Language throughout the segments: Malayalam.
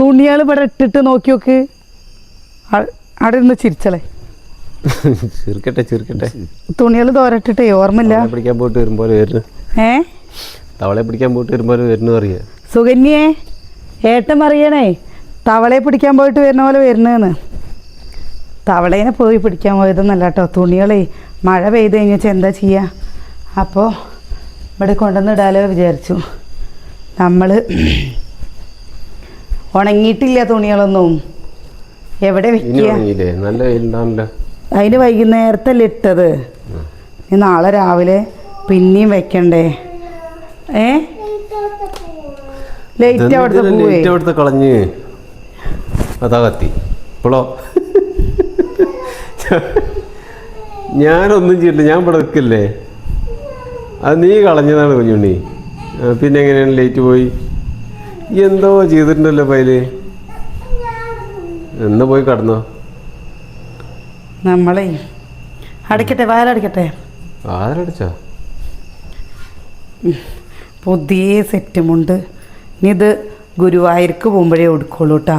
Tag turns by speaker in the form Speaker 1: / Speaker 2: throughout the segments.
Speaker 1: തുണികൾ ഇവിടെ ഇട്ടിട്ട് നോക്കി നോക്ക്. അവിടെ ഇരുന്ന് ചിരിച്ചളേ.
Speaker 2: ചിരിക്കട്ടെ ചിരിക്കട്ടെ.
Speaker 1: തുണികൾ തോരട്ടിട്ടേ ഓർമ്മയില്ല?
Speaker 2: പിടിക്കാൻ പോയിട്ട് വരുമ്പോൾ വരുന്നു.
Speaker 1: ഏ?
Speaker 2: തവളെ പിടിക്കാൻ പോയിട്ട് വരുമ്പോൾ വരുന്നു അറിയാ.
Speaker 1: സുകന്യേ ഏട്ടൻ അറിയണേ തവളയെ പിടിക്കാൻ പോയിട്ട് വരുന്ന പോലെ വരുന്നതെന്ന് തവളേനെ പോയി പിടിക്കാൻ പോയതെന്നല്ല കേട്ടോ തുണികളെ മഴ പെയ്ത് കഴിഞ്ഞാൽ എന്താ ചെയ്യുക അപ്പോൾ ഇവിടെ കൊണ്ടുവന്നിടാലോ വിചാരിച്ചു. നമ്മൾ ഉണങ്ങിയിട്ടില്ല തുണികളൊന്നും. എവിടെ വെക്കുക അതിന് വൈകുന്നേരത്തല്ലേ ഇട്ടത്? ഇനി നാളെ രാവിലെ പിന്നെയും വെക്കണ്ടേ. ഏ? ലേറ്റ് അവിടുത്തെ
Speaker 2: കളഞ്ഞ്. അതാ കത്തി. ഇപ്പോഴോ ഞാനൊന്നും ചെയ്തില്ല ഞാൻ ഇവിടെ നിൽക്കില്ലേ? അത് നീ കളഞ്ഞതാണ് കുഞ്ഞുണ്ണി. പിന്നെ എങ്ങനെയാണ് ലേറ്റ് പോയി? എന്തോ ചെയ്തിട്ടുണ്ടല്ലോ പൈൽ? എന്ന് പോയി കടന്നോ?
Speaker 1: നമ്മളെ അടിക്കട്ടെ വാലടയ്ക്കട്ടെ
Speaker 2: വാലടിച്ചോ?
Speaker 1: പുതിയ സെറ്റുമുണ്ട്. ഇനി ഇത് ഗുരുവായൂർക്ക് പോകുമ്പോഴേ ഉടുക്കുള്ളൂ കേട്ടോ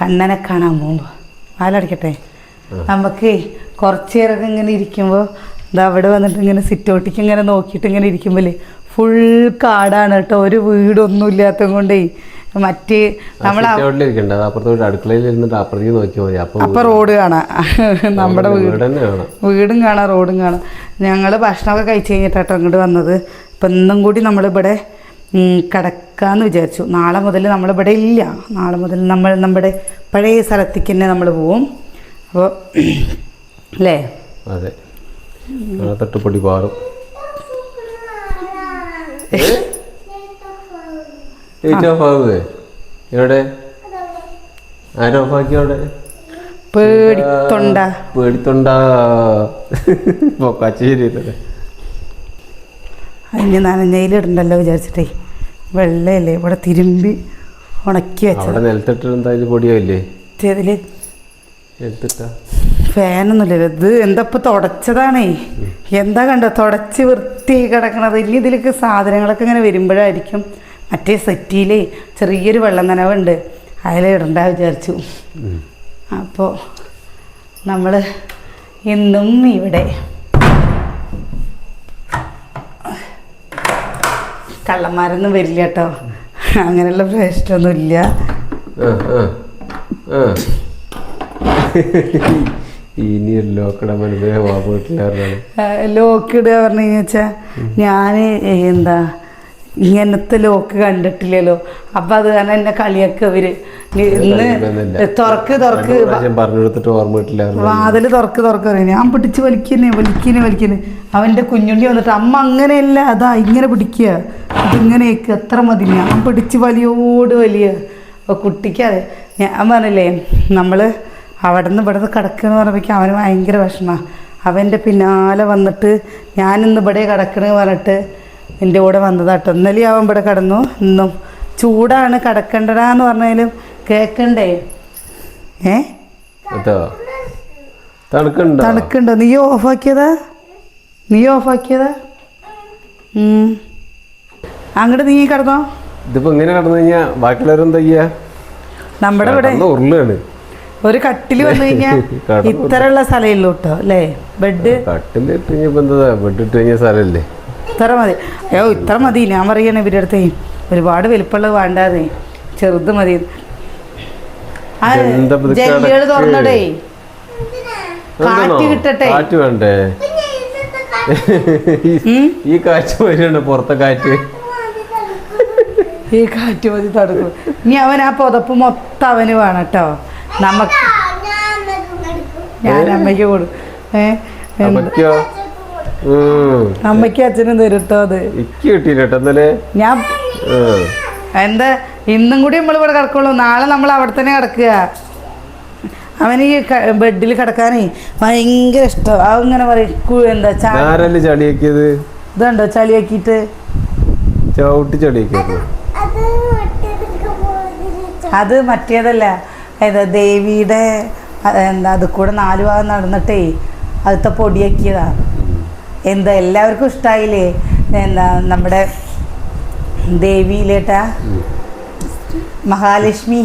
Speaker 1: കണ്ണനെ കാണാൻ പോകുമ്പോൾ വാലടയ്ക്കട്ടെ നമുക്ക് കുറച്ച് നേരമൊക്കെ ഇങ്ങനെ ഇരിക്കുമ്പോൾ ഇത് അവിടെ വന്നിട്ട് ഇങ്ങനെ സിറ്റോട്ടിക്ക് ഇങ്ങനെ നോക്കിയിട്ട് ഇങ്ങനെ ഇരിക്കുമ്പോൾ ഫുൾ കാടാണ് കേട്ടോ. ഒരു വീടൊന്നും ഇല്ലാത്തത് കൊണ്ടേ മറ്റ് നമ്മൾ
Speaker 2: അപ്പൊ
Speaker 1: റോഡ് കാണാം. നമ്മുടെ വീട്
Speaker 2: കാണാം.
Speaker 1: റോഡും കാണാം. ഞങ്ങൾ ഭക്ഷണമൊക്കെ കഴിച്ച് കഴിഞ്ഞിട്ടാട്ടോ ഇങ്ങോട്ട് വന്നത്. അപ്പം ഇന്നും കൂടി നമ്മളിവിടെ കിടക്കാന്ന് വിചാരിച്ചു. നാളെ മുതൽ നമ്മളിവിടെ ഇല്ല. നാളെ മുതൽ നമ്മൾ നമ്മുടെ പഴയ സ്ഥലത്തേക്ക് തന്നെ നമ്മൾ പോവും. അപ്പോൾ അല്ലേ?
Speaker 2: അതെ. തട്ടുപൊടി പാറും. ലൈറ്റ് ഓഫ് ആവുകയെ എവിടെ? ആരും ഓഫ് ആക്കി അവിടെ?
Speaker 1: പേടിത്തൊണ്ട.
Speaker 2: പേടിത്തൊണ്ടാ. പൊക്കാച്ചേരിയല്ലേ
Speaker 1: അതിന് നനഞ്ഞയിലിടണ്ടല്ലോ വിചാരിച്ചിട്ടേ. വെള്ളയല്ലേ ഇവിടെ തിരുമ്പി ഉണക്കി വെച്ചത്.
Speaker 2: നിലത്തിട്ട് എന്തായാലും പൊടിയായില്ലേ?
Speaker 1: ഇതിൽ
Speaker 2: എടുത്തിട്ടാ
Speaker 1: ഫാനൊന്നുമില്ലല്ലോ. ഇത് എന്താ ഇപ്പൊ തുടച്ചതാണേ. എന്താ കണ്ട? തുടച്ച് വൃത്തി കിടക്കണത്. ഇനി ഇതിലേക്ക് സാധനങ്ങളൊക്കെ ഇങ്ങനെ വരുമ്പോഴായിരിക്കും. മറ്റേ സെറ്റിയിൽ ചെറിയൊരു വെള്ളം നനവുണ്ട്. അതിൽ ഇടണ്ട വിചാരിച്ചു. അപ്പോൾ നമ്മൾ ഇന്നും ഇവിടെ കള്ളന്മാരൊന്നും വരില്ല കേട്ടോ. അങ്ങനെയുള്ള പ്രശ്നമൊന്നും ഇല്ല
Speaker 2: ആ ആ ആ. ഇനി ലോക്കട മനസ്സിലെ വാ വീട്ടിലായിരുന്നു
Speaker 1: ലോക്ക് ഇടുക പറഞ്ഞു വെച്ചാൽ ഞാൻ എന്താ ഇങ്ങനത്തെ ലോക്ക് കണ്ടിട്ടില്ലല്ലോ. അപ്പൊ അത് കാരണം എന്നെ കളിയൊക്കെ അവർ. ഇന്ന്. തുറക്ക് തുറക്ക്.
Speaker 2: വാതിൽ ഓർമ്മ
Speaker 1: തുറക്ക് തുറക്ക് ഞാൻ പിടിച്ച് വലിക്കുന്നേ വലിക്കുന്നേ വലിക്കുന്നേ. അവന്റെ കുഞ്ഞുണ്ടി വന്നിട്ട് അമ്മ അങ്ങനെയല്ല അതാ ഇങ്ങനെ പിടിക്കുക. ഇതിങ്ങനെയൊക്കെ എത്ര മതി. ഞാൻ പിടിച്ച് വലിയോട് വലിയ. കുട്ടിക്ക് അതെ. ഞാൻ പറഞ്ഞില്ലേ നമ്മൾ അവിടെ നിന്ന് ഇവിടെ നിന്ന് കിടക്കണമെന്ന് പറയുമ്പോഴേക്കും അവന് ഭയങ്കര വിഷമമാണ് അവന്റെ പിന്നാലെ വന്നിട്ട് ഞാനിന്ന് ഇവിടെ കിടക്കണമെന്ന് പറഞ്ഞിട്ട് എന്റെ കൂടെ വന്നതാട്ടോ ഇന്നലെ അവൻ ഇവിടെ കിടന്നു. ഇന്നും ചൂടാണ് കിടക്കണ്ടടാന്ന് പറഞ്ഞാലും കേൾക്കണ്ടേ ഏ?
Speaker 2: തണുക്കുണ്ടോ?
Speaker 1: നീ ഓഫാക്കിയതാ? നീ ഓഫാക്കിയതാ? അങ്ങോട്ട് നീ കിടന്നോ.
Speaker 2: ഇതിപ്പോ ഇങ്ങനെ കിടന്നു കഴിഞ്ഞാ ബാക്കിയുള്ളവരെന്താ
Speaker 1: നമ്മുടെ ഇവിടെ
Speaker 2: ഉരുളാണ്.
Speaker 1: ഒരു കട്ടിൽ വന്നു കഴിഞ്ഞാൽ
Speaker 2: കടന്നു.
Speaker 1: ഇത്രയുള്ള സ്ഥലമില്ല കേട്ടോ അല്ലേ? ബെഡ്?
Speaker 2: കട്ടിൽ ഇട്ട് കഴിഞ്ഞപ്പോ എന്താ ബെഡ് ഇട്ട് കഴിഞ്ഞ സ്ഥലല്ലേ?
Speaker 1: ഇത്ര മതി. അയ്യോ ഇത്ര മതി. ഞാൻ പറയണേ ഇവരുടെ അടുത്തേ. ഒരുപാട് വലിപ്പമുള്ളത് വേണ്ടാതെ ചെറുത് മതി. ജനലുകൾ? തുറന്നടേ. കാറ്റ് കിട്ടട്ടെ.
Speaker 2: കാറ്റ് വേണ്ടേ? ഈ കാറ്റ് വരുന്നുണ്ട് പുറത്തെ കാറ്റ്.
Speaker 1: ഈ കാറ്റ് മതി തടുക്കും. ഇനി അവൻ ആ പുതപ്പ് മൊത്തം അവന് വേണം കേട്ടോ നമുക്ക് ഞാൻ അമ്മയ്ക്ക്? കൊടുക്കും
Speaker 2: അമ്മയ്ക്കോ
Speaker 1: അച്ഛനും തരും കേട്ടോ അത്
Speaker 2: കിട്ടിയില്ല
Speaker 1: ഞാൻ എന്താ? ഇന്നും കൂടി നമ്മൾ ഇവിടെ കിടക്കുള്ളൂ. നാളെ നമ്മൾ അവിടെ തന്നെ കിടക്കുക. അവന് ഈ ബെഡിൽ കിടക്കാനേ ഭയങ്കര ഇഷ്ടം. അതങ്ങനെ പറയും. എന്താ
Speaker 2: ചളിയാക്കിയത്?
Speaker 1: ഇതുണ്ടോ ചളിയാക്കിയിട്ട്?
Speaker 2: ചവിട്ടി ചളിയാക്കിയത്.
Speaker 1: അത് മറ്റേതല്ല. ഏതാ ദേവിയുടെ എന്താ അത് കൂടെ നാല് ഭാഗം നടന്നിട്ടേ അതിത്തെ പൊടിയാക്കിയതാ. എന്താ എല്ലാവർക്കും ഇഷ്ടായില്ലേ? എന്താ നമ്മുടെ ദേവിയിലേട്ടാ മഹാലക്ഷ്മി.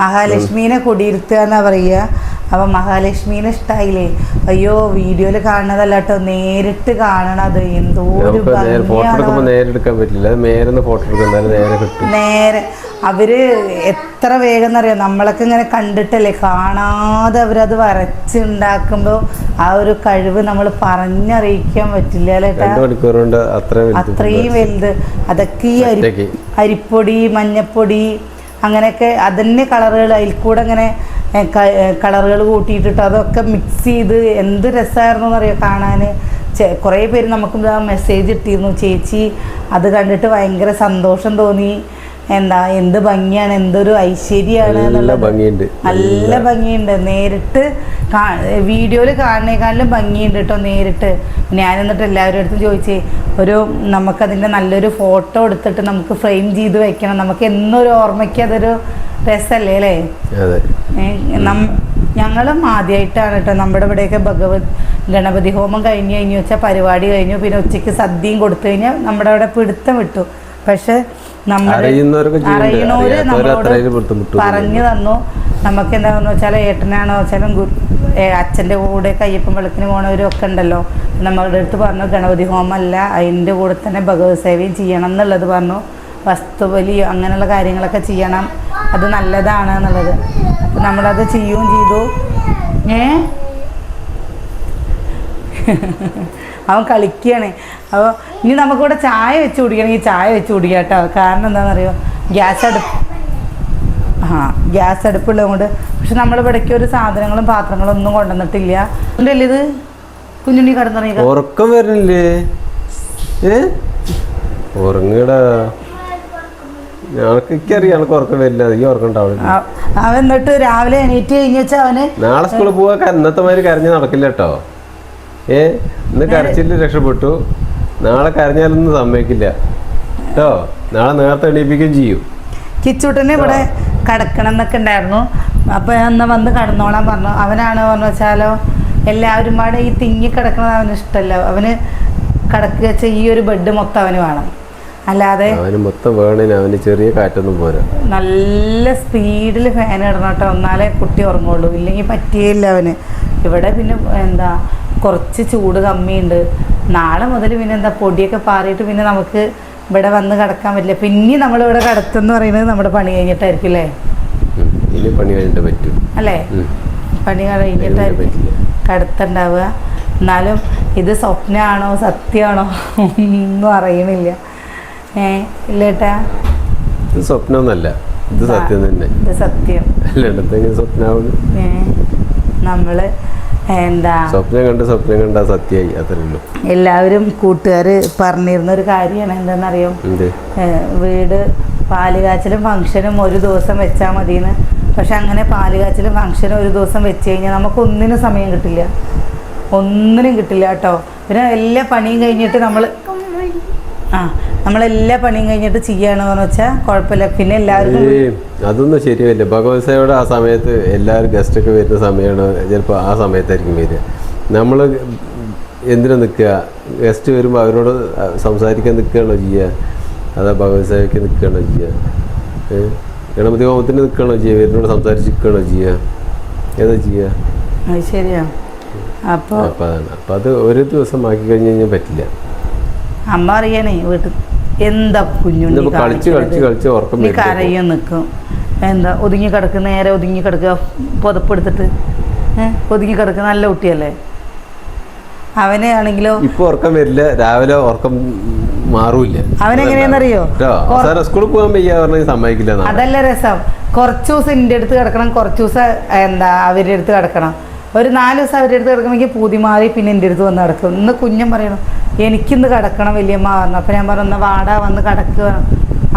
Speaker 1: മഹാലക്ഷ്മീനെ കുടിയിരുത്തുക എന്നാ പറയുക. അപ്പം മഹാലക്ഷ്മീനെ ഇഷ്ടായില്ലേ അയ്യോ വീഡിയോയിൽ കാണുന്നതല്ല കേട്ടോ നേരിട്ട് കാണണത്. എന്തോ
Speaker 2: നേരെ
Speaker 1: അവർ എത്ര വേഗം എന്നറിയാം നമ്മളൊക്കെ ഇങ്ങനെ കണ്ടിട്ടല്ലേ? കാണാതെ അവരത് വരച്ചുണ്ടാക്കുമ്പോൾ ആ ഒരു കഴിവ് നമ്മൾ പറഞ്ഞറിയിക്കാൻ പറ്റില്ല അത്രയും വലുത് അതൊക്കെ ഈ അരി അരിപ്പൊടി മഞ്ഞപ്പൊടി അങ്ങനെയൊക്കെ അതന്നെ കളറുകൾ അതിൽ കൂടെ അങ്ങനെ കളറുകൾ കൂട്ടിയിട്ടിട്ട് അതൊക്കെ മിക്സ് ചെയ്ത് എന്ത് രസമായിരുന്നു എന്നറിയാം കാണാൻ കുറേ പേര് നമുക്ക് മെസ്സേജ് ഇട്ടിരുന്നു. ചേച്ചി അത് കണ്ടിട്ട് ഭയങ്കര സന്തോഷം തോന്നി. എന്താ എന്ത് ഭംഗിയാണ് എന്തൊരു ഐശ്വര്യമാണ്
Speaker 2: നല്ല ഭംഗിയുണ്ട്.
Speaker 1: നല്ല ഭംഗിയുണ്ട്. നേരിട്ട് വീഡിയോയിൽ കാണുന്നേക്കാളും ഭംഗിയുണ്ട് കേട്ടോ നേരിട്ട്. ഞാൻ എന്നിട്ട് എല്ലാവരും അടുത്ത് ചോദിച്ചേ ഒരു നമുക്കതിന്റെ നല്ലൊരു ഫോട്ടോ എടുത്തിട്ട് നമുക്ക് ഫ്രെയിം ചെയ്ത് വെക്കണം. നമുക്ക് എന്നൊരു ഓർമ്മയ്ക്ക് അതൊരു രസമല്ലേ അല്ലേ? ഞങ്ങളും ആദ്യമായിട്ടാണ് കേട്ടോ നമ്മുടെ ഇവിടെയൊക്കെ ഭഗവത് ഗണപതി ഹോമം കഴിഞ്ഞു കഴിഞ്ഞു വെച്ചാൽ പരിപാടി കഴിഞ്ഞു. പിന്നെ ഉച്ചയ്ക്ക് സദ്യയും കൊടുത്തു കഴിഞ്ഞാൽ നമ്മുടെ അവിടെ പിടുത്തം വിട്ടു. പക്ഷെ
Speaker 2: അത്രയും
Speaker 1: പറഞ്ഞു തന്നു. നമുക്ക് എന്താണെന്ന് വെച്ചാൽ ഏട്ടനാണോ വെച്ചാലും അച്ഛന്റെ അച്ഛന്റെ കൂടെ കയ്യപ്പം വെളുക്കിന് പോണവരും ഒക്കെ ഉണ്ടല്ലോ. നമ്മളുടെ അടുത്ത് പറഞ്ഞു ഗണപതി ഹോമല്ല അതിന്റെ കൂടെ തന്നെ ഭഗവത് സേവയും ചെയ്യണം എന്നുള്ളത് പറഞ്ഞു. വസ്തുബലി അങ്ങനെയുള്ള കാര്യങ്ങളൊക്കെ ചെയ്യണം. അത് നല്ലതാണ് എന്നുള്ളത്. അപ്പം നമ്മളത് ചെയ്യുകയും ചെയ്തു. ഏ? അവൻ കളിക്കുകയാണ്. അപ്പോൾ ഇനി നമുക്കിവിടെ ചായ വെച്ച് കുടിക്കണമെങ്കിൽ ചായ വെച്ച് കുടിക്കുക കേട്ടോ. കാരണം എന്താണെന്നറിയോ? ഗ്യാസ് അടുപ്പ് ആ ഗ്യാസ് അടുപ്പുള്ളത് കൊണ്ട് പക്ഷെ നമ്മൾ ഇവിടേക്ക് ഒരു സാധനങ്ങളും പാത്രങ്ങളും ഒന്നും കൊണ്ടുവന്നിട്ടില്ല. ഉണ്ടല്ലേ ഇത്? കുഞ്ഞുണ്ണി കടന്നിറങ്ങി
Speaker 2: ഉറക്കം വരുന്നില്ലേ? ഏ? ഉറങ്ങടാ ഞങ്ങൾക്ക് എനിക്കറിയാം ഞങ്ങൾക്ക് ഉറക്കം വരില്ല. ഈ ഉറക്കം ഉണ്ടാവില്ല
Speaker 1: അവൻ എന്നിട്ട് രാവിലെ എണീറ്റ് കഴിഞ്ഞാൽ വെച്ചാൽ അവന്
Speaker 2: നാളെ സ്കൂളിൽ പോവാൻ ഇന്നത്തെ മാതിരി കരഞ്ഞ് നടക്കില്ല കേട്ടോ. ഏ ഇന്ന് കരച്ചിൽ രക്ഷപ്പെട്ടു. നാളെ കരഞ്ഞാലൊന്നും സമ്മതിക്കില്ല. കേട്ടോ? നാളെ നേരത്തെ എണീപ്പിക്കുകയും ചെയ്യും.
Speaker 1: കിച്ചൂട്ടനെ ഇവിടെ കിടക്കണം എന്നൊക്കെ ഉണ്ടായിരുന്നു. അപ്പോൾ എന്നാൽ വന്ന് കടന്നോളാൻ പറഞ്ഞു. അവനാണ് പറഞ്ഞു വെച്ചാലോ എല്ലാവരും പാടെ ഈ തിങ്ങി കിടക്കണത് അവന് ഇഷ്ടമല്ല. അവന് കിടക്കുക വെച്ചാൽ ഈ ഒരു ബെഡ് മൊത്തം അവന് വേണം. അല്ലാതെ
Speaker 2: അവന് മൊത്തം വേണേന് അവന് ചെറിയ കാറ്റൊന്നും പോരാ.
Speaker 1: നല്ല സ്പീഡിൽ ഫാൻ ഇടണം കേട്ടോ. എന്നാലേ കുട്ടി ഉറങ്ങുള്ളൂ. ഇല്ലെങ്കിൽ പറ്റിയില്ല അവന്. ഇവിടെ പിന്നെ എന്താ കുറച്ച് ചൂട് കമ്മിയുണ്ട്. നാളെ മുതൽ പിന്നെ എന്താ പൊടിയൊക്കെ പാറിയിട്ട് പിന്നെ നമുക്ക് ഇവിടെ വന്ന് കിടക്കാൻ പറ്റില്ല. പിന്നെ നമ്മളിവിടെ കിടത്തെന്ന് പറയുന്നത് നമ്മുടെ പണി കഴിഞ്ഞിട്ടായിരിക്കും അല്ലേ.
Speaker 2: ഇനി പണി കഴിഞ്ഞിട്ട് പറ്റും.
Speaker 1: അല്ലേ. പണി കഴിഞ്ഞിട്ടായിരിക്കും കടത്തുണ്ടാവുക. എന്നാലും ഇത് സ്വപ്നമാണോ സത്യമാണോ ഒന്നും അറിയണില്ല. ഏ ഇല്ലേട്ടാ
Speaker 2: ഇത് സ്വപ്നമൊന്നല്ല. ഇത് സത്യം തന്നെ.
Speaker 1: ഇത് സത്യം. നമ്മൾ എന്താ?
Speaker 2: സ്വപ്നം കണ്ട് സ്വപ്നം കണ്ട സത്യമായി
Speaker 1: എല്ലാവരും കൂട്ടുകാർ പറഞ്ഞിരുന്ന ഒരു കാര്യമാണ് എന്താണെന്നറിയോ? വീട് പാലുകാച്ചിലും ഫംഗ്ഷനും ഒരു ദിവസം വെച്ചാൽ മതിയെന്ന് പക്ഷെ അങ്ങനെ പാലുകാച്ചിലും ഫംഗ്ഷനും ഒരു ദിവസം വെച്ച് കഴിഞ്ഞാൽ നമുക്ക് ഒന്നിനും സമയം കിട്ടില്ല. ഒന്നിനും കിട്ടില്ല കേട്ടോ. പിന്നെ എല്ലാ പണിയും കഴിഞ്ഞിട്ട് നമ്മൾ ആ നമ്മളെല്ലാ പണിയും കഴിഞ്ഞിട്ട് ചെയ്യാണ് വെച്ചാൽ കുഴപ്പമില്ല. പിന്നെ എല്ലാവർക്കും
Speaker 2: അതൊന്നും ശരിയല്ല ഭഗവത് സേവയുടെ ആ സമയത്ത് എല്ലാവരും ഗസ്റ്റൊക്കെ വരുന്ന സമയമാണ്. ചിലപ്പോൾ ആ സമയത്തായിരിക്കും വരിക. നമ്മൾ എന്തിനാ നിൽക്കുക ഗസ്റ്റ് വരുമ്പോൾ അവരോട് സംസാരിക്കാൻ നിൽക്കുകയാണോ ചെയ്യുക? അതാ ഭഗവത് സേവയ്ക്ക് നിൽക്കുകയാണോ ചെയ്യുക? ഗണപതി ഹോമത്തിന് നിൽക്കുകയാണോ ചെയ്യുക? വരുന്നോട് സംസാരിച്ച് നിൽക്കുകയാണോ ചെയ്യുക? ഏതാ ചെയ്യുക?
Speaker 1: ശരിയാ. അപ്പോൾ
Speaker 2: അപ്പം അതാണ്. അപ്പം അത് ഒരു ദിവസം ആക്കി കഴിഞ്ഞ് കഴിഞ്ഞാൽ പറ്റില്ല.
Speaker 1: അമ്മ അറിയണേ വീട്ടിൽ എന്താ കുഞ്ഞുണ്ണി
Speaker 2: ഇന്നിപ്പോൾ കളിച്ച്
Speaker 1: കരയും നിൽക്കും എന്താ ഒതുങ്ങി കിടക്ക് നേരെ ഒതുങ്ങി കിടക്കുക പുതപ്പെടുത്തിട്ട് ഒതുങ്ങി കിടക്കുക നല്ല കുട്ടിയല്ലേ? അവനെ ആണെങ്കിലോ?
Speaker 2: ഇപ്പൊ ഉറക്കം വരില്ല രാവിലെ ഉറക്കം മാറൂല
Speaker 1: അവനെങ്ങനെയാണെന്നറിയോ?
Speaker 2: സ്കൂളിൽ പോകാൻ വയ്യ പറഞ്ഞാൽ സമ്മതിക്കില്ല
Speaker 1: അതല്ല രസം. കുറച്ചു ദിവസം എന്റെ അടുത്ത് കിടക്കണം കുറച്ചു ദിവസം എന്താ അവരുടെ അടുത്ത് കിടക്കണം. ഒരു നാല് ദിവസം അവരുടെ അടുത്ത് കിടക്കണമെങ്കിൽ പൂതി മാറി പിന്നെ എന്റെ അടുത്ത് വന്ന് കിടക്കും ഇന്ന് കുഞ്ഞും പറയണം എനിക്കിന്ന് കിടക്കണം വലിയമ്മ പറഞ്ഞു അപ്പോൾ ഞാൻ പറഞ്ഞു വാട വാടാ വന്ന് കിടക്കുക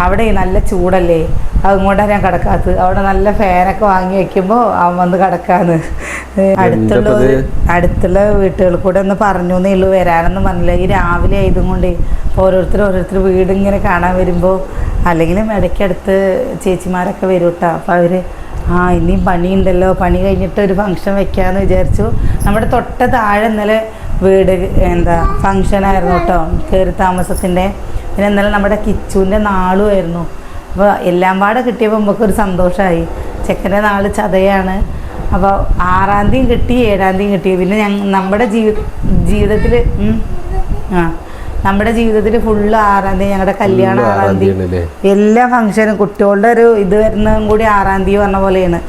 Speaker 1: അവിടെ നല്ല ചൂടല്ലേ അതുകൊണ്ടാണ് ഞാൻ കിടക്കാത്തത്. അവിടെ നല്ല ഫാനൊക്കെ വാങ്ങി വെക്കുമ്പോൾ അവൻ വന്ന് കിടക്കാന്ന്. അടുത്തുള്ള അടുത്തുള്ള വീട്ടുകളിൽ കൂടെ ഒന്ന് പറഞ്ഞു എന്നേ ഉള്ളൂ. വരാനൊന്നും പറഞ്ഞില്ല. ഈ രാവിലെ ആയതും കൊണ്ട് ഓരോരുത്തർ ഓരോരുത്തർ വീട് ഇങ്ങനെ കാണാൻ വരുമ്പോൾ അല്ലെങ്കിലും ഇടയ്ക്കടുത്ത് ചേച്ചിമാരൊക്കെ വരും കേട്ടോ അപ്പോൾ അവർ ആ ഇനിയും പണിയുണ്ടല്ലോ. പണി കഴിഞ്ഞിട്ട് ഒരു ഫംഗ്ഷൻ വെക്കാന്ന് വിചാരിച്ചു. നമ്മുടെ തൊട്ട താഴെ ഇന്നലെ വീട് എന്താ ഫംഗ്ഷനായിരുന്നു കേട്ടോ. കയറി താമസത്തിന്റെ പിന്നെ ഇന്നലെ നമ്മുടെ കിച്ചുവിന്റെ നാളുമായിരുന്നു അപ്പോൾ എല്ലാം പാടെ കിട്ടിയപ്പോൾ നമുക്കൊരു സന്തോഷമായി ചെക്കന്റെ നാൾ ചതയാണ്. അപ്പോൾ ആറാം തീയതി കിട്ടി ഏഴാം തീയതി കിട്ടി. പിന്നെ നമ്മുടെ ജീവി ജീവിതത്തിൽ ആ. നമ്മുടെ ജീവിതത്തിൽ ഫുള്ള് ആറാം തീയതി ഞങ്ങളുടെ കല്യാണം ആറാം തീയതി എല്ലാ ഫംഗ്ഷനും കുട്ടികളുടെ ഒരു ഇത് വരുന്നതും കൂടി ആറാം തീയതി പറഞ്ഞ പോലെയാണ്.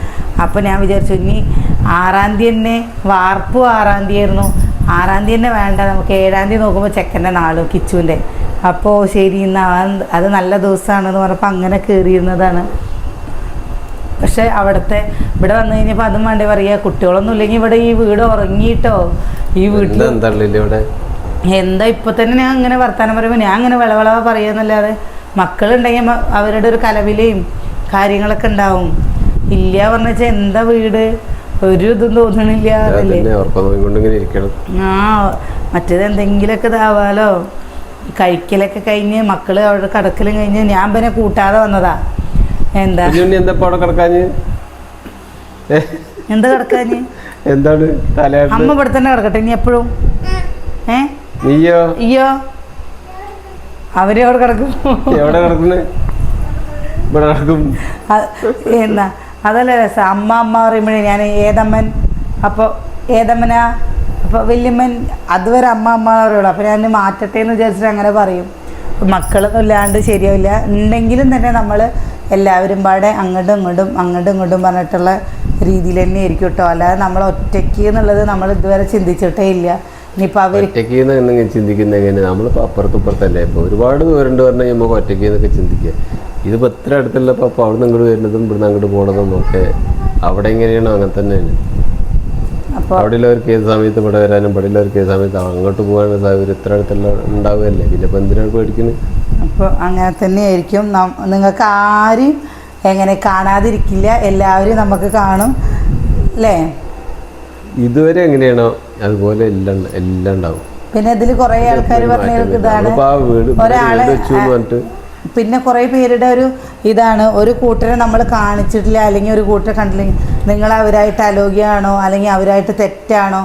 Speaker 1: അപ്പോൾ ഞാൻ വിചാരിച്ചു ഇനി ആറാം തീയതി തന്നെ വാർപ്പും ആറാം തീയതി ആയിരുന്നു. ആറാം തീയതി തന്നെ വേണ്ട നമുക്ക് ഏഴാം തീയതി നോക്കുമ്പോൾ ചെക്കന്റെ നാളും കിച്ചുവിന്റെ. അപ്പോൾ ശരി ഇന്ന് അത് നല്ല ദിവസമാണെന്ന് പറഞ്ഞപ്പോൾ അങ്ങനെ കയറിയിരുന്നതാണ് പക്ഷെ അവിടുത്തെ ഇവിടെ വന്നു കഴിഞ്ഞപ്പോൾ അതും വേണ്ടേ പറയുക കുട്ടികളൊന്നും ഇല്ലെങ്കിൽ ഇവിടെ ഈ വീട് ഉറങ്ങിയിട്ടോ? ഈ വീട്ടിൽ
Speaker 2: എന്താ
Speaker 1: ഇപ്പൊ തന്നെ ഞാൻ അങ്ങനെ വർത്താനം പറയുമ്പോൾ ഞാൻ അങ്ങനെ വിളവളവ പറയുന്നല്ലാതെ മക്കളുണ്ടെങ്കിൽ അവരുടെ ഒരു കലവിലയും കാര്യങ്ങളൊക്കെ ഉണ്ടാവും. ഇല്ല പറഞ്ഞു വെച്ചാൽ എന്താ വീട്? ഒരു ഇതും തോന്നണില്ല ആ മറ്റേത് എന്തെങ്കിലുമൊക്കെ ഇതാവാലോ? കഴിക്കലൊക്കെ കഴിഞ്ഞ് മക്കൾ അവിടെ കടക്കലും കഴിഞ്ഞ് ഞാൻ പിന്നെ കൂട്ടാതെ വന്നതാ. എന്താ?
Speaker 2: എന്താ കിടക്കാഞ്ഞ്?
Speaker 1: എന്താ കിടക്കാഞ്ഞ്?
Speaker 2: എന്താണ്
Speaker 1: അമ്മ ഇവിടെ തന്നെ കിടക്കട്ടെ ഇനി എപ്പോഴും. ഏ?
Speaker 2: നീയോ?
Speaker 1: അയ്യോ. അവർ അവിടെ കിടക്കും?
Speaker 2: എവിടെ കിടക്കുന്നേ? ഇവിടെ കിടക്കും.
Speaker 1: എന്നാ അതല്ല രസം. അമ്മ അമ്മ പറയുമ്പോഴേ ഞാൻ ഏതമ്മൻ അപ്പോൾ ഏതമ്മനാ? അപ്പോൾ വല്യമ്മൻ അതുവരെ അമ്മ അമ്മ പറയുള്ളൂ. അപ്പോൾ ഞാൻ മാറ്റട്ടെ എന്ന് വിചാരിച്ചിട്ട് അങ്ങനെ പറയും. മക്കളൊന്നും ഇല്ലാണ്ട് ശരിയാവില്ല. ഉണ്ടെങ്കിലും തന്നെ നമ്മൾ എല്ലാവരും പാടെ അങ്ങോട്ടും ഇങ്ങോട്ടും അങ്ങോട്ടും ഇങ്ങോട്ടും പറഞ്ഞിട്ടുള്ള രീതിയിൽ തന്നെ ആയിരിക്കും കേട്ടോ. അല്ലാതെ നമ്മൾ ഒറ്റയ്ക്ക് എന്നുള്ളത് നമ്മൾ ഇതുവരെ ചിന്തിച്ചിട്ടേ ഇല്ല.
Speaker 2: ഒറ്റയ്ക്ക് എന്നെങ്കിലും ചിന്തിക്കുന്ന എങ്ങനെ നമ്മളിപ്പോൾ അപ്പുറത്ത് ഇപ്പുറത്തല്ലേ ഇപ്പോൾ ഒരുപാട് ദൂരണ്ട് പറഞ്ഞാൽ നമുക്ക് ഒറ്റയ്ക്ക് എന്നൊക്കെ ചിന്തിക്കുക ഇതിപ്പോൾ ഇത്ര അടുത്തുള്ളപ്പോൾ അപ്പോൾ അവിടെ നിന്ന് ഇങ്ങോട്ട് വരുന്നതും ഇവിടുന്ന് അങ്ങോട്ട് പോണതും ഒക്കെ അവിടെ എങ്ങനെയാണോ അങ്ങനെ തന്നെയാണ്.
Speaker 1: അപ്പോൾ
Speaker 2: അവിടെയുള്ളവർക്ക് ഏത് സമയത്ത് ഇവിടെ വരാനും ഇവിടെയുള്ളവർക്ക് ഏത് സമയത്ത് അങ്ങോട്ട് പോകാനുള്ള സാഹചര്യം ഇത്ര അടുത്തുള്ള ഉണ്ടാവുകയല്ലേ? പിന്നെ ഇപ്പം എന്തിനാണ് പേടിക്കുന്നത്
Speaker 1: അപ്പോൾ അങ്ങനെ തന്നെയായിരിക്കും. നിങ്ങൾക്ക് ആരും എങ്ങനെ കാണാതിരിക്കില്ല. എല്ലാവരും നമുക്ക് കാണും. അല്ലേ
Speaker 2: ഇതുവരെ എങ്ങനെയാണോ അതുപോലെ എല്ലാം എല്ലാം ഉണ്ടാവും.
Speaker 1: പിന്നെ ഇതിൽ കുറേ ആൾക്കാർ പറഞ്ഞ ഇതാണ്
Speaker 2: നമ്മളിപ്പോൾ ആ വീട് ഇവിടെ
Speaker 1: ഒരാളെ പിന്നെ കുറേ പേരുടെ ഒരു ഇതാണ്. ഒരു കൂട്ടരെ നമ്മൾ കാണിച്ചിട്ടില്ല. അല്ലെങ്കിൽ ഒരു കൂട്ടരെ കണ്ടില്ലെങ്കിൽ നിങ്ങൾ അവരായിട്ട് അലോഗ്യമാണോ? അല്ലെങ്കിൽ അവരായിട്ട് തെറ്റാണോ?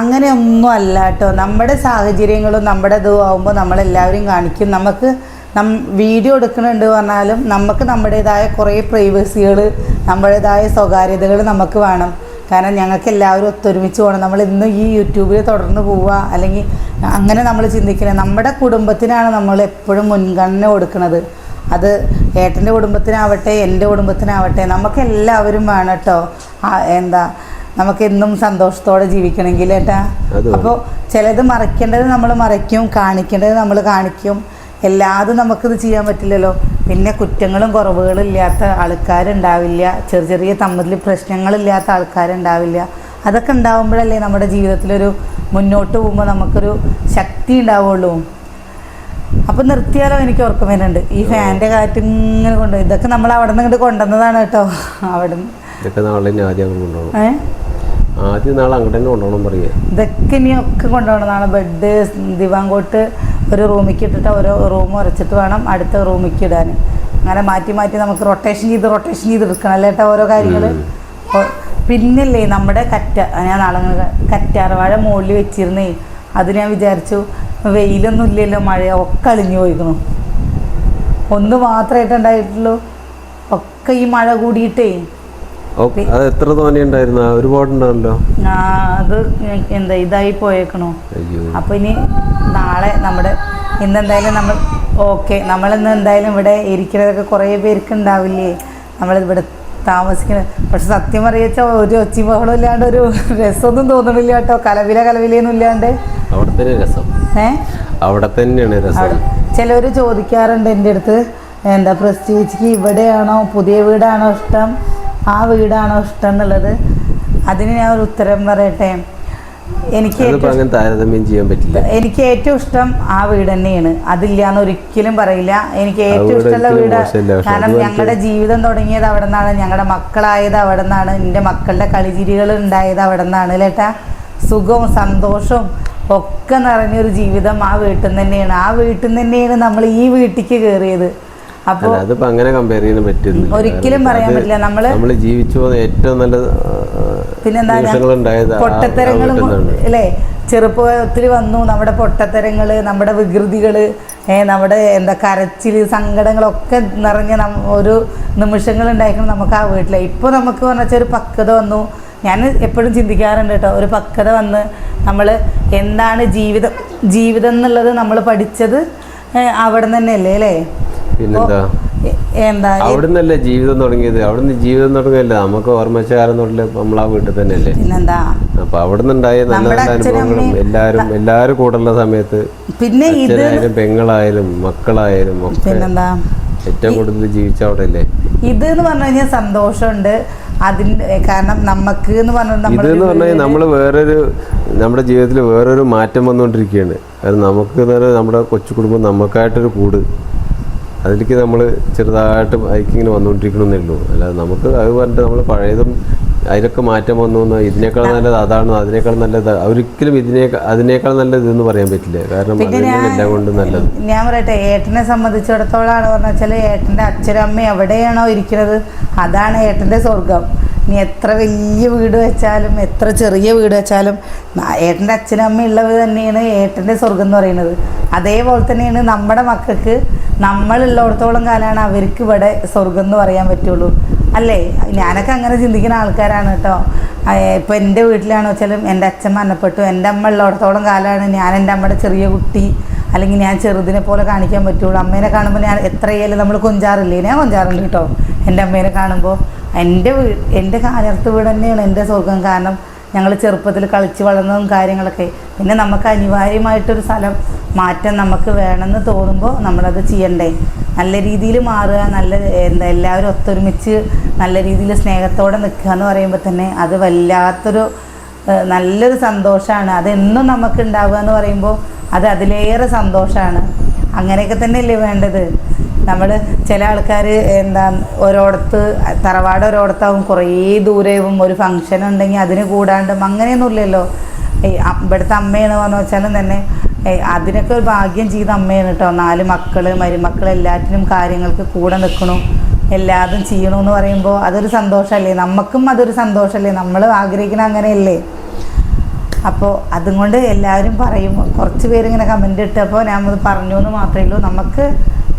Speaker 1: അങ്ങനെയൊന്നും അല്ല കേട്ടോ. നമ്മുടെ സാഹചര്യങ്ങളും നമ്മുടെ ഇതും ആകുമ്പോൾ നമ്മളെല്ലാവരും കാണിക്കും. നമുക്ക് നം വീഡിയോ എടുക്കുന്നുണ്ട് പറഞ്ഞാലും നമുക്ക് നമ്മുടേതായ കുറേ പ്രൈവസികൾ നമ്മുടേതായ സ്വകാര്യതകൾ നമുക്ക് വേണം. കാരണം ഞങ്ങൾക്ക് എല്ലാവരും ഒത്തൊരുമിച്ച് പോകണം. നമ്മൾ ഇന്ന് ഈ യൂട്യൂബിൽ തുടർന്ന് പോവുക. അല്ലെങ്കിൽ അങ്ങനെ നമ്മൾ ചിന്തിക്കുന്നത് നമ്മുടെ കുടുംബത്തിനാണ് നമ്മൾ എപ്പോഴും മുൻഗണന കൊടുക്കുന്നത്. അത് ഏട്ടന്റെ കുടുംബത്തിനാവട്ടെ എന്റെ കുടുംബത്തിനാവട്ടെ. നമുക്ക് എല്ലാവരും വേണം കേട്ടോ. ആ, എന്താ നമുക്ക് എന്നും സന്തോഷത്തോടെ ജീവിക്കണമെങ്കിൽ ഏട്ടാ. അപ്പോൾ ചിലത് മറയ്ക്കേണ്ടത് നമ്മൾ മറയ്ക്കും കാണിക്കേണ്ടത് നമ്മൾ കാണിക്കും. എല്ലാതും നമുക്കിത് ചെയ്യാൻ പറ്റില്ലല്ലോ. പിന്നെ കുറ്റങ്ങളും കുറവുകളും ഇല്ലാത്ത ആൾക്കാരുണ്ടാവില്ല. ചെറിയ ചെറിയ തമ്മിൽ പ്രശ്നങ്ങളില്ലാത്ത ആൾക്കാരുണ്ടാവില്ല. അതൊക്കെ ഉണ്ടാവുമ്പോഴല്ലേ നമ്മുടെ ജീവിതത്തിലൊരു മുന്നോട്ട് പോകുമ്പോൾ നമുക്കൊരു ശക്തി ഉണ്ടാവുള്ളൂ. അപ്പം നിർത്തിയാലോ എനിക്ക് ഉറക്കം വരുന്നുണ്ട്. ഈ ഫാന്റെ കാറ്റ് ഇങ്ങനെ കൊണ്ട് ഇതൊക്കെ നമ്മൾ അവിടെ നിന്ന് ഇങ്ങോട്ട് കൊണ്ടുവന്നതാണ് കേട്ടോ. അവിടെ നിന്ന്
Speaker 2: ഇതൊക്കെ നാളെ ആദ്യം കൊണ്ടുപോകണം. ആദ്യം നാളെ അങ്ങോട്ട് തന്നെ കൊണ്ടുപോകണം പറയുക
Speaker 1: ഇതൊക്കെ ഇനിയൊക്കെ കൊണ്ടുപോകണതാണ് ബെഡ് ദിവാങ്കോട്ട് ഒരു റൂമിക്ക് ഇട്ടിട്ട് ഓരോ റൂം ഉരച്ചിട്ട് വേണം അടുത്ത റൂമിക്ക് ഇടാൻ. അങ്ങനെ മാറ്റി മാറ്റി നമുക്ക് റൊട്ടേഷൻ ചെയ്ത് റൊട്ടേഷൻ ചെയ്ത് എടുക്കണം അല്ലേട്ടാ ഓരോ കാര്യങ്ങൾ? പിന്നല്ലേ നമ്മുടെ കറ്റ ഞാൻ നാളെ കറ്റാറവാഴ കറ്റാർവാഴ മുകളിൽ വെച്ചിരുന്നേ അത് ഞാൻ വിചാരിച്ചു വെയിലൊന്നും ഇല്ലല്ലോ മഴ ഒക്കെ അളിഞ്ഞു പോയിക്കണു. ഒന്ന് മാത്രമായിട്ട് ഉണ്ടായിട്ടുള്ളൂ ഒക്കെ ഈ മഴ കൂടിയിട്ടേ.
Speaker 2: എത്ര തോനെ ഉണ്ടായിരുന്നു? ഒരുപാടുണ്ടാവല്ലോ
Speaker 1: ആ, അത് എന്താ ഇതായി പോയേക്കണോ. അപ്പൊ ഇനി നാളെ നമ്മുടെ ഇന്നെന്തായാലും നമ്മൾ ഓക്കെ നമ്മളിന്ന് എന്തായാലും ഇവിടെ ഇരിക്കുന്നതൊക്കെ കുറേ പേർക്ക് ഉണ്ടാവില്ലേ? നമ്മളിവിടെ താമസിക്കുന്നത് പക്ഷെ സത്യം പറയുക ഒരു ഒച്ചി ബഹളം ഇല്ലാണ്ട് ഒരു രസമൊന്നും തോന്നണില്ല കേട്ടോ. കലവില കലവിലൊന്നും ഇല്ലാണ്ട്.
Speaker 2: അവിടെ രസം.
Speaker 1: ഏ?
Speaker 2: അവിടെ തന്നെയാണ് രസം
Speaker 1: ചിലർ ചോദിക്കാറുണ്ട് എന്റെ അടുത്ത് എന്താ പ്രസ്റ്റീജിക്ക് ഇവിടെയാണോ പുതിയ വീടാണോ ഇഷ്ടം ആ വീടാണോ ഇഷ്ടം എന്നുള്ളത്. അതിന് ഞാൻ ഒരു ഉത്തരം പറയട്ടെ. എനിക്ക്
Speaker 2: താരതമ്യം ചെയ്യാൻ പറ്റില്ല.
Speaker 1: എനിക്ക് ഏറ്റവും ഇഷ്ടം ആ വീട് തന്നെയാണ്. അതില്ലാന്ന് ഒരിക്കലും പറയില്ല. എനിക്ക് ഏറ്റവും ഇഷ്ടമുള്ള വീട്. കാരണം ഞങ്ങളുടെ ജീവിതം തുടങ്ങിയത് അവിടെ നിന്നാണ് ഞങ്ങളുടെ മക്കളായത് അവിടെ നിന്നാണ് എന്റെ മക്കളുടെ കളിചിരികൾ ഉണ്ടായത് അവിടെ നിന്നാണ് ലേട്ടാ സുഖവും സന്തോഷവും ഒക്കെ നിറഞ്ഞൊരു ജീവിതം ആ വീട്ടിൽ നിന്ന് തന്നെയാണ്. ആ വീട്ടിൽ നിന്ന് തന്നെയാണ് നമ്മൾ ഈ വീട്ടിലേക്ക് കയറിയത്. അപ്പോൾ
Speaker 2: അങ്ങനെ കമ്പയർ ചെയ്യാൻ പറ്റുന്നില്ല
Speaker 1: ഒരിക്കലും പറയാൻ പറ്റില്ല. നമ്മൾ
Speaker 2: നമ്മൾ ജീവിച്ചു പോകുന്ന ഏറ്റവും നല്ല
Speaker 1: പിന്നെന്താ പൊട്ടത്തരങ്ങളും. അല്ലേ? ചെറുപ്പത്തിൽ വന്നു. നമ്മുടെ പൊട്ടത്തരങ്ങൾ നമ്മുടെ വികൃതികൾ നമ്മുടെ എന്താ കരച്ചിൽ സങ്കടങ്ങളൊക്കെ നിറഞ്ഞ ഒരു നിമിഷങ്ങൾ ഉണ്ടായിരിക്കണം നമുക്ക് ആ വീട്ടിൽ ഇപ്പോൾ നമുക്ക് പറഞ്ഞാൽ ഒരു പക്വത വന്നു. ഞാൻ എപ്പോഴും ചിന്തിക്കാറുണ്ട് കേട്ടോ. ഒരു പക്വത വന്ന് നമ്മൾ എന്താണ് ജീവിതം ജീവിതം എന്നുള്ളത് നമ്മൾ പഠിച്ചത് അവിടെ നിന്ന് തന്നെയല്ലേ അല്ലേ?
Speaker 2: പിന്നെന്താ?
Speaker 1: എന്താ?
Speaker 2: അവിടുന്നല്ലേ ജീവിതം തുടങ്ങിയത്? അവിടുന്ന് ജീവിതം തുടങ്ങിയല്ല നമുക്ക് ഓർമ്മിച്ച കാലം തൊട്ടില്ല നമ്മൾ ആ വീട്ടിൽ തന്നെയല്ലേ?
Speaker 1: പിന്നെന്താ?
Speaker 2: അപ്പൊ അവിടുന്ന് ഉണ്ടായ നല്ല നല്ല അനുഭവങ്ങളും എല്ലാരും എല്ലാരും കൂടുള്ള സമയത്ത്
Speaker 1: പിന്നെ
Speaker 2: അച്ഛനായാലും പെങ്ങളായാലും മക്കളായാലും ഒക്കെ
Speaker 1: പിന്നെന്താ?
Speaker 2: ഏറ്റവും കൂടുതൽ ജീവിച്ച അവിടെ അല്ലേ
Speaker 1: ഇത് എന്ന് പറഞ്ഞു കഴിഞ്ഞാൽ സന്തോഷമുണ്ട്. അതിന്റെ കാരണം നമുക്ക് എന്ന് പറഞ്ഞാൽ
Speaker 2: ഇത്
Speaker 1: നമ്മൾ
Speaker 2: എന്ന് പറഞ്ഞാൽ നമ്മൾ വേറൊരു നമ്മുടെ ജീവിതത്തിൽ വേറൊരു മാറ്റം വന്നുകൊണ്ടിരിക്കുകയാണ്. അത് നമുക്ക് നമ്മുടെ കൊച്ചു കുടുംബം നമുക്കായിട്ടൊരു കൂട്. അതിലേക്ക് നമ്മൾ ചെറുതായിട്ട് ഹൈക്കിങ്ങിന് വന്നുകൊണ്ടിരിക്കണമെന്നേ ഉള്ളൂ. അല്ലാതെ നമുക്ക് അത് പറഞ്ഞിട്ട് നമ്മൾ പഴയതും അതിലൊക്കെ മാറ്റം വന്നു എന്ന് ഇതിനേക്കാൾ നല്ലത് അതാണ്. അതിനേക്കാൾ നല്ലത് ഒരിക്കലും ഇതിനേക്കാൾ അതിനേക്കാൾ നല്ലത് ഇതെന്ന് പറയാൻ പറ്റില്ല. കാരണം എല്ലാം കൊണ്ട് നല്ലത്.
Speaker 1: ഞാൻ പറയട്ടെ ഏട്ടനെ സംബന്ധിച്ചിടത്തോളാണ് പറഞ്ഞ വെച്ചാൽ ഏട്ടന്റെ അച്ഛനമ്മ എവിടെയാണോ ഇരിക്കുന്നത് അതാണ് ഏട്ടന്റെ സ്വർഗം ഇനി എത്ര വലിയ വീട് വെച്ചാലും എത്ര ചെറിയ വീട് വെച്ചാലും ഏട്ടന്റെ അച്ഛനമ്മ ഉള്ളത് തന്നെയാണ് ഏട്ടന്റെ സ്വർഗം എന്ന് പറയുന്നത്. അതേപോലെ തന്നെയാണ് നമ്മുടെ മക്കൾക്ക് നമ്മളുള്ളിടത്തോളം കാലമാണ് അവർക്ക് ഇവിടെ സ്വർഗം എന്ന് പറയാൻ പറ്റുള്ളൂ. അല്ലേ? ഞാനൊക്കെ അങ്ങനെ ചിന്തിക്കുന്ന ആൾക്കാരാണ് കേട്ടോ. ഇപ്പോൾ എന്റെ വീട്ടിലാണെന്ന് വെച്ചാലും എന്റെ അച്ഛൻ മരണപ്പെട്ടു. എന്റെ അമ്മ ഉള്ളിടത്തോളം കാലമാണ് ഞാൻ എന്റെ അമ്മയുടെ ചെറിയ കുട്ടി. അല്ലെങ്കിൽ ഞാൻ ചെറുതിനെ പോലെ കാണിക്കാൻ പറ്റുള്ളൂ. അമ്മേനെ കാണുമ്പോൾ ഞാൻ എത്രയായാലും നമ്മൾ കൊഞ്ചാറില്ലേ? ഞാൻ കൊഞ്ചാറുണ്ട് കേട്ടോ. എന്റെ അമ്മേനെ കാണുമ്പോൾ എന്റെ വീ എന്റെ കാലത്ത് വീട് തന്നെയാണ് എന്റെ സ്വർഗം കാരണം ഞങ്ങൾ ചെറുപ്പത്തിൽ കളിച്ച് വളർന്നതും കാര്യങ്ങളൊക്കെ. പിന്നെ നമുക്ക് അനിവാര്യമായിട്ടൊരു സ്ഥലം മാറ്റം നമുക്ക് വേണമെന്ന് തോന്നുമ്പോൾ നമ്മളത് ചെയ്യണ്ടേ. നല്ല രീതിയിൽ മാറുക നല്ല എന്താ എല്ലാവരും ഒത്തൊരുമിച്ച് നല്ല രീതിയിൽ സ്നേഹത്തോടെ നിൽക്കുക എന്ന് പറയുമ്പോൾ തന്നെ അത് വല്ലാത്തൊരു നല്ലൊരു സന്തോഷമാണ് അതെന്നും നമുക്ക് ഉണ്ടാവുക എന്ന് പറയുമ്പോൾ അത് അതിലേറെ സന്തോഷമാണ് അങ്ങനെയൊക്കെ തന്നെയല്ലേ വേണ്ടത്? നമ്മൾ ചില ആൾക്കാർ എന്താ ഓരോടത്ത് തറവാട് ഓരോടത്താവും കുറേ ദൂരവും ഒരു ഫങ്ഷൻ ഉണ്ടെങ്കിൽ അതിന് കൂടാണ്ടും അങ്ങനെയൊന്നുമില്ലല്ലോ ഇവിടുത്തെ അമ്മയാണ് പറഞ്ഞു വെച്ചാലും തന്നെ അതിനൊക്കെ ഒരു ഭാഗ്യം ചെയ്ത അമ്മയാണ് കേട്ടോ. നാല് മക്കൾ മരുമക്കൾ എല്ലാറ്റിനും കാര്യങ്ങൾക്ക് കൂടെ നിൽക്കണു. എല്ലാതും ചെയ്യണമെന്ന് പറയുമ്പോൾ അതൊരു സന്തോഷമല്ലേ നമുക്കും അതൊരു സന്തോഷമല്ലേ നമ്മൾ ആഗ്രഹിക്കുന്ന അങ്ങനെയല്ലേ? അപ്പോൾ അതും കൊണ്ട് എല്ലാവരും പറയും. കുറച്ച് പേരിങ്ങനെ കമന്റ് ഇട്ടപ്പോൾ ഞാൻ അത് പറഞ്ഞു എന്ന് മാത്രമേ ഉള്ളൂ. നമുക്ക്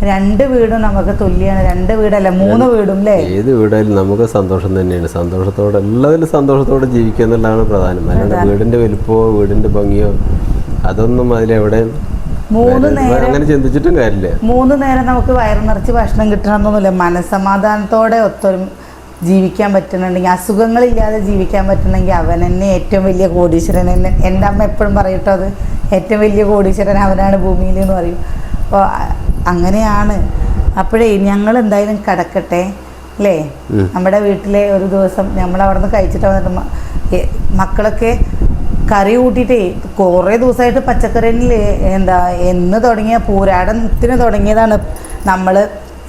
Speaker 1: രണ്ട് വീടും നമുക്ക് തുല്യാണ് രണ്ട് വീടല്ല മൂന്ന് വീടും അല്ലേ
Speaker 2: ഏത് വീടായാലും നമുക്ക് സന്തോഷം തന്നെയാണ്. സന്തോഷത്തോടെ എല്ലാത്തിലും സന്തോഷത്തോടെ ജീവിക്കുക എന്നുള്ളതാണ് പ്രധാനം. അല്ലാണ്ട് വീടിന്റെ വലുപ്പമോ വീടിന്റെ ഭംഗിയോ അതൊന്നും അതിലെവിടെ
Speaker 1: മൂന്ന് നേരം
Speaker 2: അങ്ങനെ ചിന്തിച്ചിട്ടും കാര്യമില്ല.
Speaker 1: മൂന്ന് നേരം നമുക്ക് വയറുനിറച്ച് ഭക്ഷണം കിട്ടണമെന്നൊന്നുമില്ല മനസ്സമാധാനത്തോടെ ഒത്തൊരു ജീവിക്കാൻ പറ്റുന്നുണ്ടെങ്കിൽ അസുഖങ്ങളില്ലാതെ ജീവിക്കാൻ പറ്റുന്നെങ്കിൽ അവൻ തന്നെ ഏറ്റവും വലിയ കോടീശ്വരൻ എന്നെ എന്റെ അമ്മ എപ്പോഴും പറയട്ടോ അത്. ഏറ്റവും വലിയ കോടീശ്വരൻ അവനാണ് ഭൂമിയിൽ എന്ന് പറയും. അപ്പോൾ അങ്ങനെയാണ്. അപ്പോഴേ ഞങ്ങൾ എന്തായാലും കിടക്കട്ടെ അല്ലേ? നമ്മുടെ വീട്ടിലെ ഒരു ദിവസം നമ്മൾ അവിടെ നിന്ന് കഴിച്ചിട്ട് വന്നിട്ട് മക്കളൊക്കെ കറി കൂട്ടിയിട്ടേ കുറേ ദിവസമായിട്ട് പച്ചക്കറിയിൽ എന്താ എന്ന് തുടങ്ങിയ പൂരാടത്തിന് തുടങ്ങിയതാണ് നമ്മൾ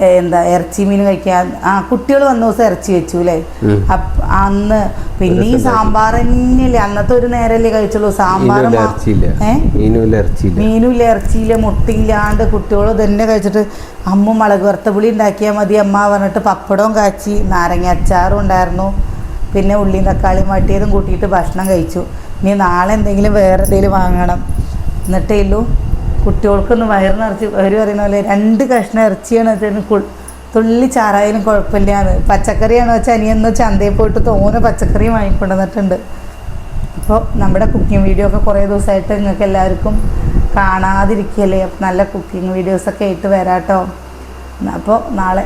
Speaker 1: എന്താ ഇറച്ചി മീൻ കഴിക്കാൻ ആ കുട്ടികൾ വന്ന ദിവസം ഇറച്ചി വെച്ചു അല്ലേ അന്ന് പിന്നെ ഈ സാമ്പാർ തന്നെയല്ലേ അന്നത്തെ ഒരു നേരല്ലേ കഴിച്ചുള്ളൂ. സാമ്പാർ
Speaker 2: മീനുമില്ല ഇറച്ചിയില്ല.
Speaker 1: മുട്ടയില്ലാണ്ട് കുട്ടികൾ തന്നെ കഴിച്ചിട്ട് അമ്മ മുളക് വറുത്ത പുളി ഉണ്ടാക്കിയാൽ മതി അമ്മ പറഞ്ഞിട്ട് പപ്പടവും കാച്ചി നാരങ്ങ അച്ചാറും ഉണ്ടായിരുന്നു. പിന്നെ ഉള്ളിയും തക്കാളിയും വട്ടിയതും കൂട്ടിയിട്ട് ഭക്ഷണം കഴിച്ചു. ഇനി നാളെ എന്തെങ്കിലും വേറെ എന്തെങ്കിലും വാങ്ങണം. എന്നിട്ടേ ഉള്ളൂ. കുട്ടികൾക്കൊന്ന് വയറിനിറച്ച് അവർ പറയുന്ന പോലെ രണ്ട് കഷ്ണം ഇറച്ചിയാണ് വെച്ചാൽ തുള്ളി ചാറായാലും കുഴപ്പമില്ലാന്ന്. പച്ചക്കറിയാണെന്ന് വെച്ചാൽ അനിയൊന്ന് ചന്തയിൽ പോയിട്ട് തോനെ പച്ചക്കറി വാങ്ങിക്കൊണ്ടുവന്നിട്ടുണ്ട്. അപ്പോൾ നമ്മുടെ കുക്കിംഗ് വീഡിയോ ഒക്കെ കുറേ ദിവസമായിട്ട് നിങ്ങൾക്ക് എല്ലാവർക്കും കാണാതിരിക്കുകയല്ലേ? നല്ല കുക്കിംഗ് വീഡിയോസൊക്കെ ആയിട്ട് വരാട്ടോ. അപ്പോൾ നാളെ